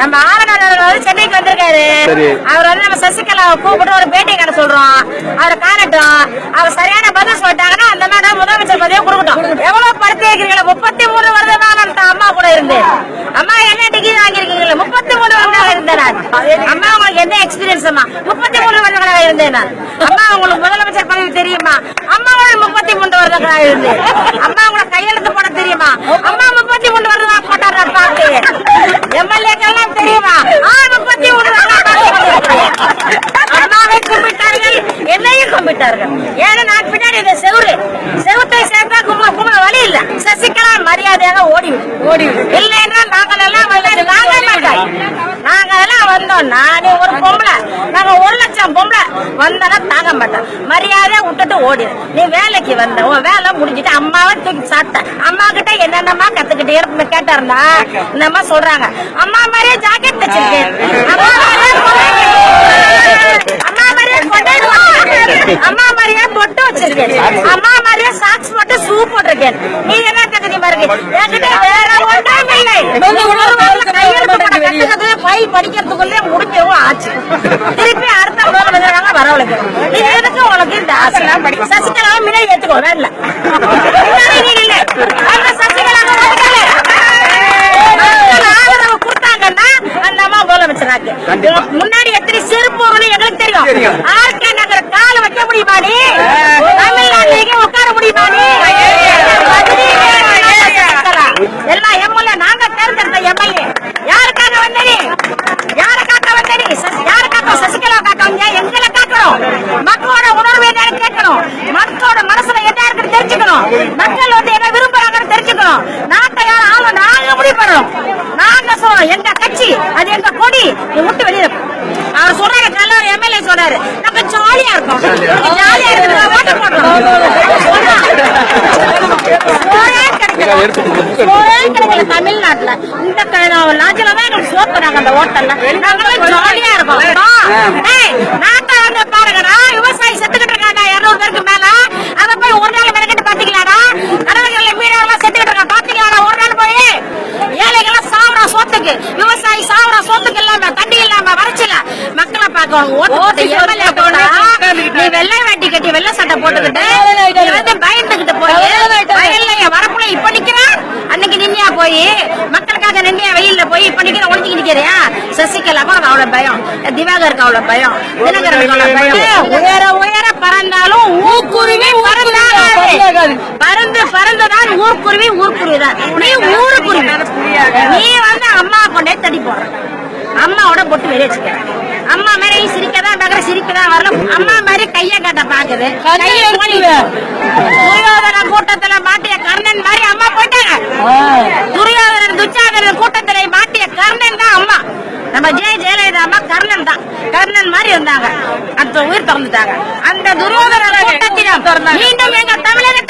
நம்ம ஆளுநர் வந்து சென்னைக்கு வந்திருக்காரு. அவர் வந்து நம்ம சசிகலாவை கூப்பிட்டு ஒரு பேட்டி கடை சொல்றோம். அவரை காணட்டும். அவர் சரியான பதில் சொல்லிட்டாங்கன்னா அந்த மாதிரி முதலமைச்சர் பதவியை கொடுக்கட்டும். எவ்வளவு படுத்தி இருக்கிறீங்களா முப்பத்தி மூணு வருடமா தான் அம்மா கூட இருந்தேன் அம்மா என்ன டிகிரி வாங்கியிருக்கீங்களா முப்பத்தி மூணு வருடங்களா இருந்தேன் அம்மா உங்களுக்கு என்ன எக்ஸ்பீரியன்ஸ் அம்மா? முப்பத்தி மூணு வருடங்களா இருந்தேன் நான். அம்மா உங்களுக்கு முதலமைச்சர் பதவி தெரியுமா? அம்மா உங்களுக்கு முப்பத்தி மூன்று வருடங்களா இருந்தேன். அம்மா உங்களுக்கு கையெழுத்து போட தெரியுமா அம்மா முப்பத்தி மூணு வருடம் போட்டார் நான் பார்த்தேன் எம்எல்ஏக்கெல்லாம் தெரியுமா ஆ முப்பத்தி மூணு வருடம் அம்மாவை கும்பிட்டார்கள் என்னையும் ஏன்னா நான் பின்னாடி இந்த செவரு. செவத்தை சேர்த்தா கும்ப கும்ப வழி இல்ல. சசிகலா மரியாதையாக ஓடி ஓடி இல்லை என்றால் நாங்கள் எல்லாம் வந்து நாங்க நாங்க எல்லாம் வந்தோம். நானே ஒரு பொம்பளை. நாங்க ஒரு லட்சம் பொம்பளை. வந்தாலும் தாங்க மாட்டோம் மரியாதையை விட்டுட்டு ஓடிடு நீ வேலைக்கு வந்த உன் வேலை முடிஞ்சிட்டு அம்மாவை தூக்கி சாப்பிட்ட. அம்மா கிட்ட என்னென்னமா கத்துக்கிட்டே இருப்ப கேட்டாருந்தா இந்த அம்மா சொல்றாங்க. அம்மா மாதிரியே ஜாக்கெட் வச்சிருக்கேன். அம்மா மாதிரியே கொடை- அம்மா மாதிரியே கொடை வச்சிருக்கேன். அம்மா மாதிரியே பொட்டு வச்சிருக்கேன். அம்மா மாதிரியே சாக்ஸ் போட்டு ஷூ போட்டிருக்கேன். நீ என்ன தகுதி பாருங்க? என்கிட்ட வேற ஒன்றும் இல்லை. கையெழுத்து படிக்கிறதுக்குள்ளே முடிஞ்சவும் ஆச்சு. திருப்பி அடுத்த முதல்ல வந்துடுறாங்க வரவழைக்கிறோம் நீ எதுக்கு உனக்கு இந்த ஆசைலாம் படி சசிகலா முன்னாடி ஏத்துக்கோ இல்லை. அந்த சசிகலா ஆதரவு கொடுத்தாங்கன்னா அந்த அம்மா முதலமைச்சராக்கு முன்னாடி எத்தனை செருப்பு எங்களுக்கு தெரியும்? முடியுமா நீ தமிழ்நாட்டிலேயே உட்கார முடியுமா நீ எல்லா எம்எல்ஏ நாங்க தேர்ந்தெடுத்த எம்எல்ஏ. யாருக்காக வந்தனி யாருக்காக வந்தனி யாருக்காக சசிகலா காக்க வந்தியா? எங்களை காக்கணும். மக்களோட உணர்வு என்னன்னு கேட்கணும். மக்களோட மனசுல என்ன இருக்குன்னு தெரிஞ்சுக்கணும். மக்கள் வந்து என்ன விரும்புறாங்கன்னு தெரிஞ்சுக்கணும். நாட்டை யார் ஆளும் நாங்க முடிவு பண்ணணும். நாங்க சொல்றோம் எங்க கட்சி அது எங்க கொடி நீ விட்டு வெளியில அவர் சொல்ற கல்லூரி எம்எல்ஏ சொல்றாரு நம்ம ஜாலியா இருக்கோம் உனக்கு ஜாலியா இருக்கிறதா ஓட்டு போடுறோம் சோறே கிடைக்கல. சோறே கிடைக்கல தமிழ்நாட்டுல இந்த லாட்சில தான் எங்களுக்கு சோறு அந்த ஹோட்டல்ல நாங்களாம் ஜாலியா இருக்கோம் ஏய், நாட்டை வந்து பாருங்கடா விவசாயி செத்துக்கிட்டு இருக்காங்க இருநூறு பேருக்கு மேல அதை போய் ஒரு நாள் மெனக்கிட்டு பாத்தீங்களாடா கடவுள்கள் மீனவர்கள் செத்துக்கிட்டு இருக்காங்க பாத்தீங்களாடா ஒரு நாள் போய் ஏழைகள்லாம் சாவரா சோத்துக்கு. விவசாயி சாவரா சோத்துக்கு இல்லாம தண்ணி இல்லாம மக்களை போட்டா நீ வெள்ளை வேட்டி கட்டி வெள்ளை சட்டை போட்டுக்கிட்டு பயந்துகிட்டு போய் வயல்ல வரப்புல இப்ப நிக்கிறான் அன்னைக்கு நின்னியா போய்? மக்களுக்காக நின்னியா வெயில்ல போய் இப்ப நிக்கிற ஒளிஞ்சு நிக்கிறியா? சசிகலாக்கு உனக்கு அவ்வளவு பயம். திவாகருக்கு அவ்வளவு பயம். தினகரனுக்கு அவ்வளவு பயம். உயர உயர பறந்தாலும் ஊக்குருவி பறந்தாகாது பறந்து பறந்துதான் ஊர்க்குருவி ஊர்க்குருவிதான் நீ ஊருக்குருவி. நீ வந்து அம்மா கொண்டே தடி போற. அம்மாவோட பொட்டு வெளியே வச்சுக்க. பார்க்கற சிரிக்கதான் வரல அம்மா மாதிரி கைய கட்ட பாக்குது. கைய மூடி. துரியோதன கூட்டத்துல மாட்டிய கர்ணன் மாதிரி அம்மா போயிட்டாங்க. துரியோதனன் துச்சாதனன் கூட்டத்துல மாட்டிய கர்ணன் தான் அம்மா. நம்ம ஜெய ஜெயலலிதா அம்மா கர்ணன் தான். கர்ணன் மாதிரி இருந்தாங்க. அந்த உயிர் திறந்துட்டாங்க அந்த துரியோதன கூட்டத்திடம் மீண்டும் எங்க தமிழகத்தை